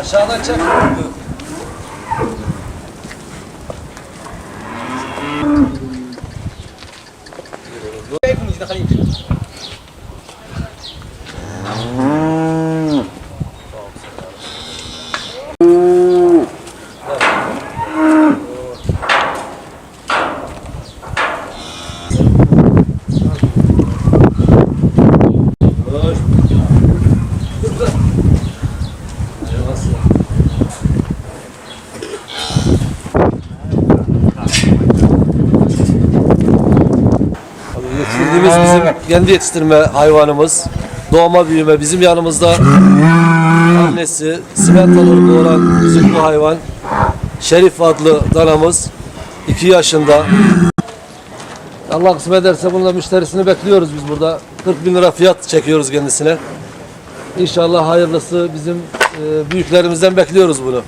Aşağıdan çek. Yetiştirdiğimiz bizim kendi yetiştirme hayvanımız. Doğma büyüme bizim yanımızda. Annesi simentaları doğuran bizim bu hayvan. Şerif adlı danamız. 2 yaşında. Allah kısmet ederse bununla müşterisini bekliyoruz biz burada. 40 bin lira fiyat çekiyoruz kendisine. İnşallah hayırlısı bizim e, büyüklerimizden bekliyoruz bunu.